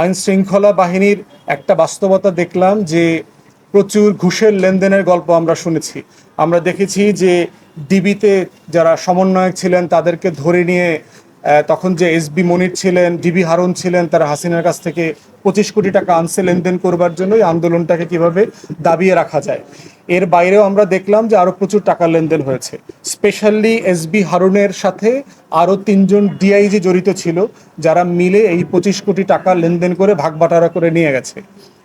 আইন শৃঙ্খলা বাহিনীর একটা বাস্তবতা দেখলাম যে প্রচুর ঘুষের লেনদেনের গল্প আমরা শুনেছি। আমরা দেখেছি যে ডিবিতে যারা সমন্বয়ক ছিলেন তাদেরকে ধরে নিয়ে তখন যে এস বি মনির ছিলেন ডিবি হারুন ছিলেন, তারা হাসিনার কাছ থেকে পঁচিশ কোটি টাকা আনছে লেনদেন করবার জন্য এই আন্দোলনটাকে কীভাবে দাবিয়ে রাখা যায়। এর বাইরেও আমরা দেখলাম যে আরও প্রচুর টাকা লেনদেন হয়েছে। স্পেশালি এস বি হারুনের সাথে আরও তিনজন ডিআইজি জড়িত ছিল, যারা মিলে এই পঁচিশ কোটি টাকা লেনদেন করে ভাগবাটারা করে নিয়ে গেছে।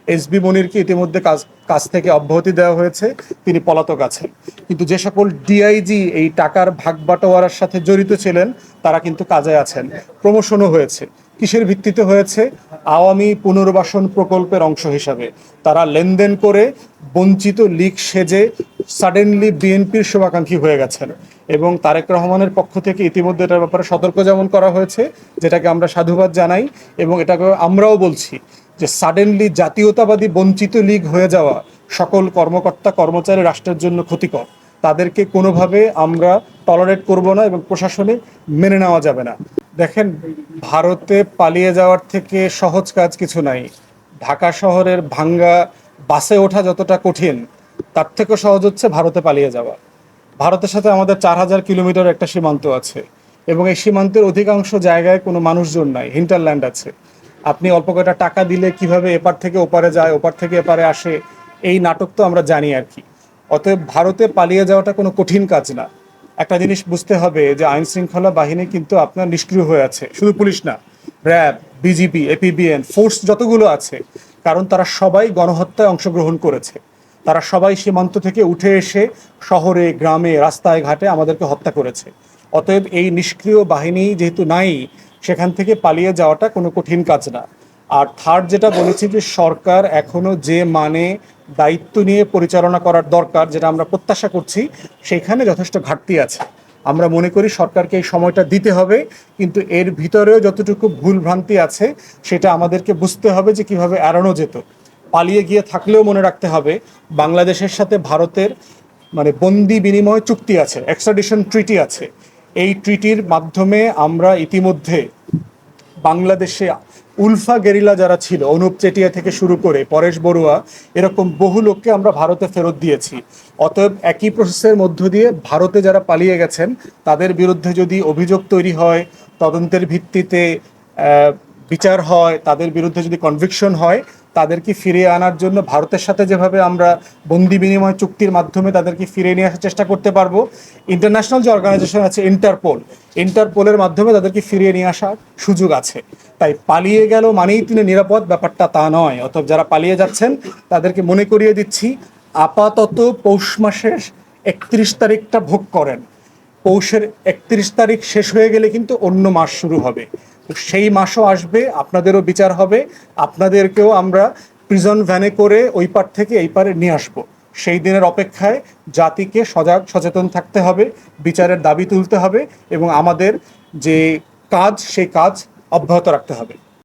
এসবি মনিরকে ইতিমধ্যে কাজ কাজ থেকে অব্যাহতি দেওয়া হয়েছে। তিনি পলাতক আছেন। কিন্তু যে সকল ডিআইজি এই টাকার ভাগ বাটোয়ারার সাথে জড়িত ছিলেন, তারা কিন্তু কাজে আছেন। প্রমোশনও হয়েছে। কিসের ভিত্তিতে হয়েছে? আওয়ামী পুনর্বাসন প্রকল্পের অংশ হিসাবে। তারা লেনদেন করে বঞ্চিত লিগ সেজে সাডেনলি বিএনপির শুভাকাঙ্ক্ষী হয়ে গেছেন। এবং তারেক রহমানের পক্ষ থেকে ইতিমধ্যে এটার ব্যাপারে সতর্ক যেমন করা হয়েছে, যেটাকে আমরা সাধুবাদ জানাই এবং এটাকে আমরাও বলছি যে সাডেনলি জাতীয়তাবাদী বঞ্চিত লীগ হয়ে যাওয়া সকল কর্মকর্তা, কর্মচারী রাষ্ট্রের জন্য ক্ষতিকর। তাদেরকে কোনোভাবে আমরা টলারেট করব না এবং প্রশাসনে মেনে নেওয়া যাবে না। দেখেন, ভারতে পালিয়ে যাওয়ার থেকে সহজ কাজ কিছু নাই। ঢাকা শহরের ভাঙ্গা বাসে ওঠা যতটা কঠিন, তার থেকেও সহজ হচ্ছে ভারতে পালিয়ে যাওয়া। ভারতের সাথে আমাদের চার হাজার কিলোমিটার একটা সীমান্ত আছে এবং এই সীমান্তের অধিকাংশ জায়গায় কোনো মানুষজন নাই হিন্টারল্যান্ড আছে। আপনি অল্প কয়টা টাকা দিলে কীভাবে এপার থেকে ওপারে যায়, ওপার থেকে এপারে আসে, এই নাটক তো আমরা জানি আর কি। অতএব ভারতে পালিয়ে যাওয়াটা কোনো কঠিন কাজ না। একটা জিনিস বুঝতে হবে যে আইন শৃঙ্খলা বাহিনী কিন্তু আপনার নিষ্ক্রিয় হয়ে আছে। শুধু পুলিশ না, র্যাব, বিজিবি, এপিবিএন, ফোর্স যতগুলো আছে, কারণ তারা সবাই গণহত্যায় অংশগ্রহণ করেছে। তারা সবাই সীমান্ত থেকে উঠে এসে শহরে, গ্রামে, রাস্তায়, ঘাটে আমাদেরকে হত্যা করেছে। অতএব এই নিষ্ক্রিয় বাহিনী যেহেতু নাই সেখান থেকে পালিয়ে যাওয়াটা কোনো কঠিন কাজ না। আর থার্ড যেটা বলেছি যে সরকার এখনও যে মানে দায়িত্ব নিয়ে পরিচালনা করার দরকার, যেটা আমরা প্রত্যাশা করছি, সেখানে যথেষ্ট ঘাটতি আছে। আমরা মনে করি সরকারকে এই সময়টা দিতে হবে, কিন্তু এর ভিতরেও যতটুকু ভুল ভ্রান্তি আছে, সেটা আমাদেরকে বুঝতে হবে যে কীভাবে এড়ানো যেত। পালিয়ে গিয়ে থাকলেও মনে রাখতে হবে, বাংলাদেশের সাথে ভারতের মানে বন্দি বিনিময় চুক্তি আছে এক্সট্রাডিশন ট্রিটি আছে। এই ট্রিটির মাধ্যমে আমরা ইতিমধ্যে বাংলাদেশে উলফা গেরিলা যারা ছিল, অনুপ চেটিয়া থেকে শুরু করে পরেশ বড়ুয়া, এরকম বহু লোককে আমরা ভারতে ফেরত দিয়েছি। অতএব একই প্রসেসের মধ্য দিয়ে ভারতে যারা পালিয়ে গেছেন, তাদের বিরুদ্ধে যদি অভিযোগ তৈরি হয়, তদন্তের ভিত্তিতে বিচার হয়, তাদের বিরুদ্ধে যদি কনভিকশন হয়, তাদেরকে ফিরিয়ে আনার জন্য ভারতের সাথে যেভাবে আমরা বন্দি বিনিময় চুক্তির মাধ্যমে তাদেরকে ফিরিয়ে নিয়ে আসার চেষ্টা করতে পারব ইন্টারন্যাশনাল যে অর্গানাইজেশন আছে ইন্টারপোল ইন্টারপোলের মাধ্যমে তাদেরকে ফিরিয়ে নিয়ে আসার সুযোগ আছে। তাই পালিয়ে গেল মানেই তিনি নিরাপদ, ব্যাপারটা তা নয়। অথবা যারা পালিয়ে যাচ্ছেন, তাদেরকে মনে করিয়ে দিচ্ছি, আপাতত পৌষ মাসের একত্রিশ তারিখটা ভোগ করেন। পৌষের একত্রিশ তারিখ শেষ হয়ে গেলে কিন্তু অন্য মাস শুরু হবে। সেই মাসও আসবে, আপনাদেরও বিচার হবে, আপনাদেরকেও আমরা প্রিজন ভ্যানে করে ওই পার থেকে এই পারে নিয়ে আসব। সেই দিনের অপেক্ষায় জাতিকে সজাগ, সচেতন থাকতে হবে, বিচারের দাবি তুলতে হবে এবং আমাদের যে কাজ, সেই কাজ অব্যাহত রাখতে হবে।